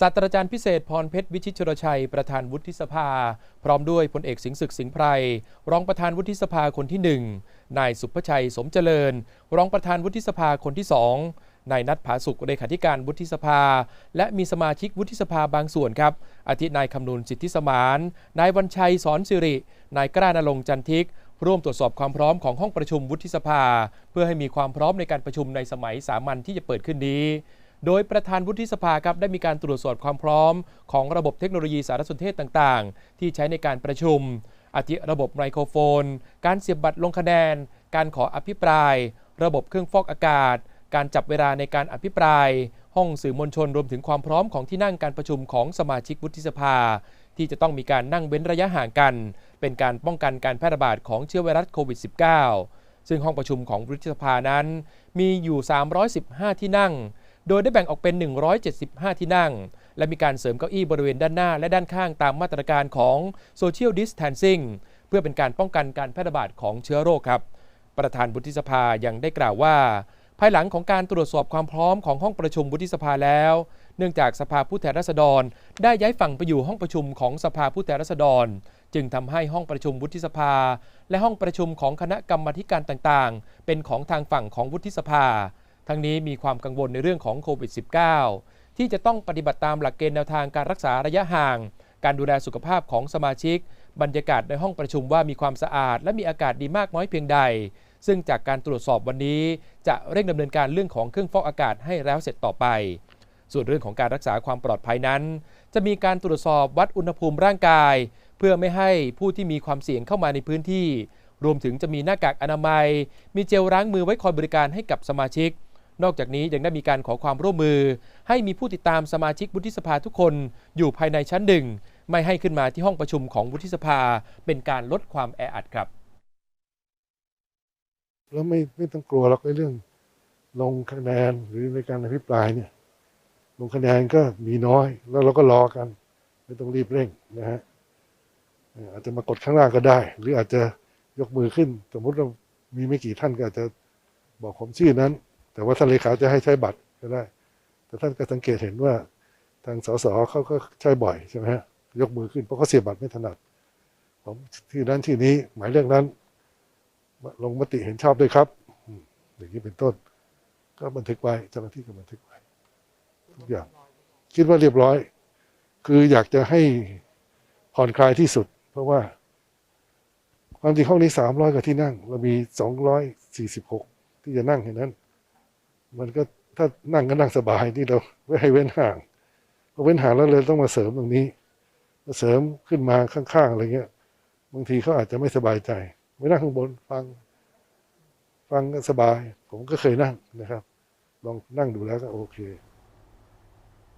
ศาสตราจารย์พิเศษพรเพชรวิชิตชรชัย ประธานวุฒิสภา พร้อมด้วยพลเอกสิงห์ศึกสิงห์ไพรรองประธานวุฒิสภาคนที่หนึ่งนายสุภชัยสมเจริญ รองประธานวุฒิสภาคนที่สองนายนัทผาสุกเลขาธิการวุฒิสภา และมีสมาชิกวุฒิสภาบางส่วนครับ อาทินายคำนูนสิทธิสมาน นายวันชัยสอนสิริ นายกล้านรงจันทิกร่วมตรวจสอบความพร้อมของห้องประชุมวุฒิสภา เพื่อให้มีความพร้อมในการประชุมในสมัยสามัญที่จะเปิดขึ้นนี้ โดยประธานวุฒิสภาครับได้มีการตรวจสอบความพร้อม ของระบบเทคโนโลยีสารสนเทศต่างๆ ที่ใช้ในการประชุมอาทิระบบไมโครโฟน การเสียบบัตรลงคะแนน การขออภิปราย ระบบเครื่องฟอกอากาศ การจับเวลาในการอภิปราย ห้องสื่อมวลชนรวมถึงความพร้อมของที่นั่งการประชุมของสมาชิกวุฒิสภา ที่จะต้องมีการนั่งเว้นระยะห่างกัน เป็นการป้องกันการแพร่ระบาดของเชื้อไวรัสโควิด -19 ซึ่งห้องประชุมของวุฒิสภานั้น มีอยู่ 315 ที่นั่ง โดยได้แบ่งออกเป็น 175 ที่นั่ง และมีการเสริมเก้าอี้บริเวณด้านหน้าและด้านข้างตามมาตรการของ Social Distancing เพื่อเป็นการป้องกันการแพร่ระบาดของเชื้อโรคครับ ประธานวุฒิสภายังได้กล่าวว่า ภายหลังของการตรวจสอบความพร้อมของห้องประชุมวุฒิสภาแล้ว เนื่องจากสภาผู้แทนราษฎร ได้ย้ายฝั่งไปอยู่ห้องประชุมของสภาผู้แทนราษฎร จึงทำให้ห้องประชุมวุฒิสภา และห้องประชุมของคณะกรรมการต่างๆ เป็นของทางฝั่งของวุฒิสภา ทั้งนี้มีความกังวลในเรื่องของโควิด -19 ที่จะต้องปฏิบัติตามหลักเกณฑ์แนวทางการรักษาระยะห่าง การดูแลสุขภาพของสมาชิก บรรยากาศในห้องประชุมว่ามีความสะอาด และมีอากาศดีมากน้อยเพียงใด ซึ่งจากการตรวจสอบวันนี้ จะเร่งดำเนินการเรื่องของเครื่องฟอกอากาศให้แล้วเสร็จต่อไป ส่วนเรื่องของการรักษาความปลอดภัยนั้น จะมีการตรวจสอบวัดอุณหภูมิร่างกาย เพื่อไม่ให้ผู้ที่มีความเสี่ยงเข้ามาในพื้นที่ รวมถึงจะมีหน้ากากอนามัย มีเจลล้างมือไว้คอยบริการให้กับสมาชิก นอกจากนี้ยังได้มีการขอความร่วมมือ ให้มีผู้ติดตามสมาชิกวุฒิสภาทุกคนอยู่ภายในชั้นหนึ่งไม่ให้ขึ้นมาที่ห้องประชุมของวุฒิสภาเป็นการลดความแออัดครับ แล้วไม่ไม่ต้องกลัวหรอกในเรื่อง ลงคะแนนหรือในการอภิปรายเนี่ยลงคะแนนก็มีน้อย แล้วเราก็รอกัน ไม่ต้องรีบเร่งนะฮะอาจจะมากดข้างล่างก็ได้ หรืออาจจะยกมือขึ้น สมมติเรามีไม่กี่ท่านก็อาจจะบอกผมชื่อนั้น แต่ว่าท่านเลขาจะให้ใช้บัตรก็ได้ แต่ท่านก็สังเกตเห็นว่าทางสสเขาก็ใช้บ่อยใช่ไหมฮะยกมือขึ้นเพราะเขาเสียบบัตรไม่ถนัดผมที่นั้นที่นี้หมายเลขนั้น ลงมติเห็นชอบด้วยครับอืมอย่างนี้เป็นต้น ก็บันทึกไว้เจ้าหน้าที่ก็บันทึกไว้ทุกอย่างคิดว่าเรียบร้อย คืออยากจะให้ผ่อนคลายที่สุด เพราะว่าความจริงห้องนี้สามร้อยกว่าที่นั่ง เรามีสองร้อยสี่สิบหกที่จะนั่งเห็นนั้น มันก็ถ้านั่งก็นั่งสบายที่เราไม่ให้เว้นห่างพอเว้นห่างแล้วเลยต้องมาเสริมตรงนี้มาเสริมขึ้นมาข้างๆอะไรเงี้ย บางทีเขาอาจจะไม่สบายใจไม่นั่งข้างบนฟัง ฟังก็สบาย ผมก็เคยนั่งนะครับ ลองนั่งดูแล้วก็โอเค